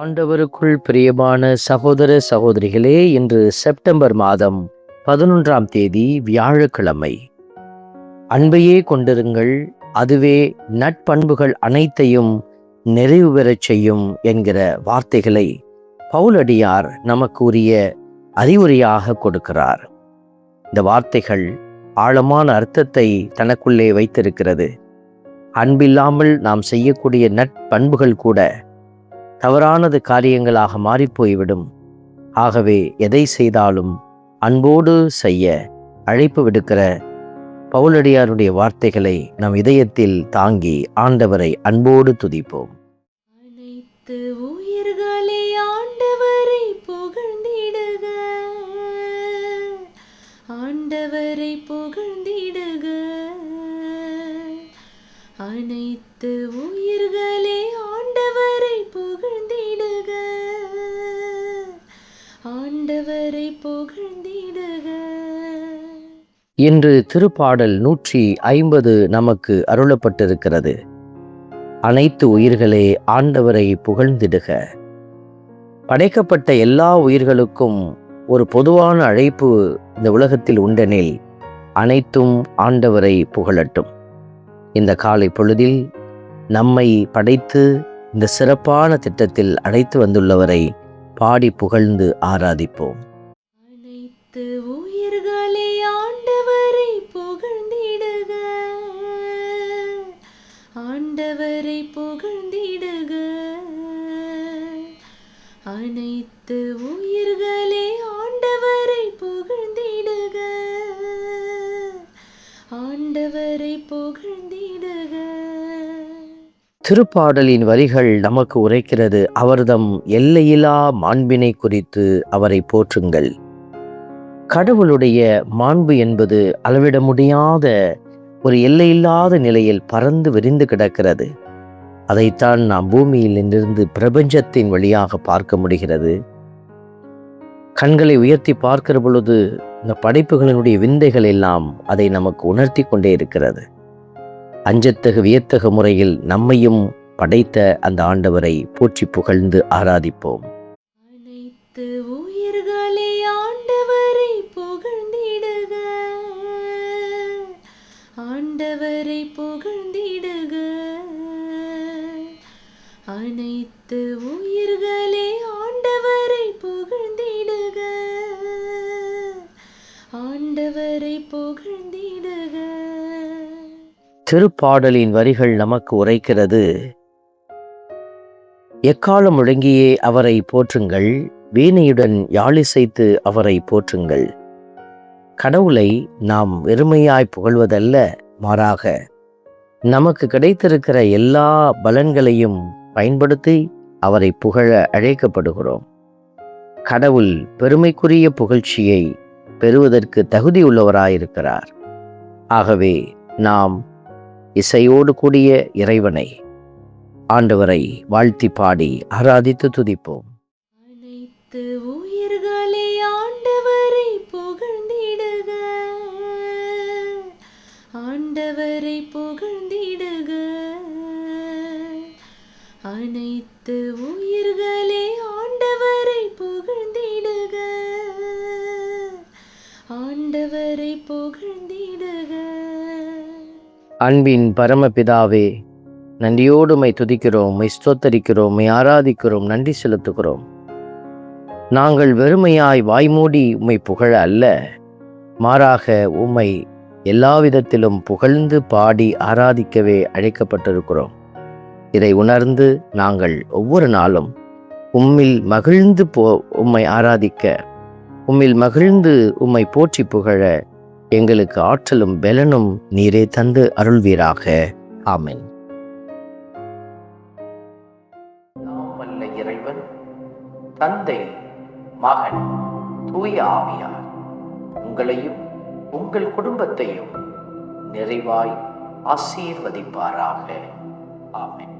ஆண்டவருக்குள் பிரியமான சகோதர சகோதரிகளே இன்று செப்டம்பர் மாதம் பதினொன்றாம் தேதி வியாழக்கிழமை. அன்பையே கொண்டிருங்கள் அதுவே நட்பண்புகள் அனைத்தையும் நிறைவு பெறச் செய்யும் என்கிற வார்த்தைகளை பவுலடியார் நமக்கு உரிய அறிவுரையாக கொடுக்கிறார். இந்த வார்த்தைகள் ஆழமான அர்த்தத்தை தனக்குள்ளே வைத்திருக்கிறது. அன்பில்லாமல் நாம் செய்யக்கூடிய நட்பண்புகள் கூட தவறானது காரியங்களாக மாறிப்போய்விடும். ஆகவே எதை செய்தாலும் அன்போடு செய்ய அழைப்பு விடுக்கிற பவுலடியாருடைய வார்த்தைகளை நம் இதயத்தில் தாங்கி ஆண்டவரை அன்போடு துதிப்போம். அனைத்து உயிர்களே ஆண்டவரை புகழ்ந்திடுக. ஆண்டவரை புகழ்ந்திடுக. அனைத்து உயிர்களே ஆண்டவரை புகழ்ந்திடுக. ஆண்டவரை புகழ்ந்திடுக. இன்று திருப்பாடல் நூற்றி ஐம்பது நமக்கு அருளப்பட்டிருக்கிறது. அனைத்து உயிர்களே ஆண்டவரை புகழ்ந்திடுக. படைக்கப்பட்ட எல்லா உயிர்களுக்கும் ஒரு பொதுவான அழைப்பு இந்த உலகத்தில் உண்டெனில் அனைத்தும் ஆண்டவரை புகழட்டும். இந்த காலை பொழுதில் நம்மை படைத்து இந்த சிறப்பான திட்டத்தில் அழைத்து வந்துள்ளவரை பாடி புகழ்ந்து ஆராதிப்போம். அனைத்து உயிர்களே ஆண்டவரை புகழ்ந்திடுக. ஆண்டவரை புகழ்ந்திடுக. அனைத்து உயிர்களே ஆண்டவரை புகழ்ந்திடுக. ஆண்டவரை புகழ் திருப்பாடலின் வரிகள் நமக்கு உரைக்கிறது. அவர்தம் எல்லையிலா மாண்பினை குறித்து அவரை போற்றுங்கள். கடவுளுடைய மாண்பு என்பது அளவிட முடியாத ஒரு எல்லையில்லாத நிலையில் பறந்து விரிந்து கிடக்கிறது. அதைத்தான் நாம் பூமியில் நின்றிருந்து பிரபஞ்சத்தின் வழியாக பார்க்க முடிகிறது. கண்களை உயர்த்தி பார்க்கிற பொழுது இந்த படைப்புகளினுடைய விந்தைகள் எல்லாம் அதை நமக்கு உணர்த்தி கொண்டே இருக்கிறது. அஞ்சத்தகு வியத்தகு முறையில் நம்மையும் படைத்த அந்த ஆண்டவரை போற்றி புகழ்ந்து ஆராதிப்போம். அனைத்து உயிர்களே ஆண்டவரை புகழ்ந்திடுக. ஆண்டவரை புகழ்ந்திடுக. அனைத்து உயிர்களே ஆண்டவரை புகழ்ந்திடுக. ஆண்டவரை புகழ்ந்திடுக. திருப்பாடலின் வரிகள் நமக்கு உரைக்கிறது. எக்காலம் முழங்கியே அவரை போற்றுங்கள் வீணையுடன் யாழிசைத்து அவரை போற்றுங்கள். கடவுளை நாம் வெறுமையாய் புகழ்வதல்ல மாறாக நமக்கு கிடைத்திருக்கிற எல்லா பலன்களையும் பயன்படுத்தி அவரை புகழ அழைக்கப்படுகிறோம். கடவுள் பெருமைக்குரிய புகழ்ச்சியை பெறுவதற்கு தகுதியுள்ளவராயிருக்கிறார். ஆகவே நாம் இசையோடு கூடிய இறைவனை ஆண்டவரை வாழ்த்தி பாடி ஆராதித்து துதிப்போம். அனைத்து உயிர்களே ஆண்டவரை புகழ்ந்திடுக. ஆண்டவரை புகழ்ந்திடுக. அனைத்து உயிர்களே ஆண்டவரை புகழ்ந்திடுக. ஆண்டவரை புகழ் அன்பின் பரமபிதாவே நன்றியோடு மை துதிக்கிறோம் மை ஸ்தோத்தரிக்கிறோம் மை ஆராதிக்கிறோம் நன்றி செலுத்துகிறோம். நாங்கள் வெறுமையாய் வாய்மூடி உம்மை புகழ அல்ல மாறாக உம்மை எல்லா விதத்திலும் புகழ்ந்து பாடி ஆராதிக்கவே அழைக்கப்பட்டிருக்கிறோம். இதை உணர்ந்து நாங்கள் ஒவ்வொரு நாளும் உம்மில் மகிழ்ந்து போ உம்மை ஆராதிக்க உம்மில் மகிழ்ந்து உம்மை போற்றி புகழ எங்களுக்கு ஆற்றலும் பலனும் நீரே தந்து அருள்வீராக. ஆமென். வல்ல இறைவன் தந்தை மகன் தூய ஆவியார் உங்களையும் உங்கள் குடும்பத்தையும் நிறைவாய் ஆசீர்வதிப்பாராக. ஆமென்.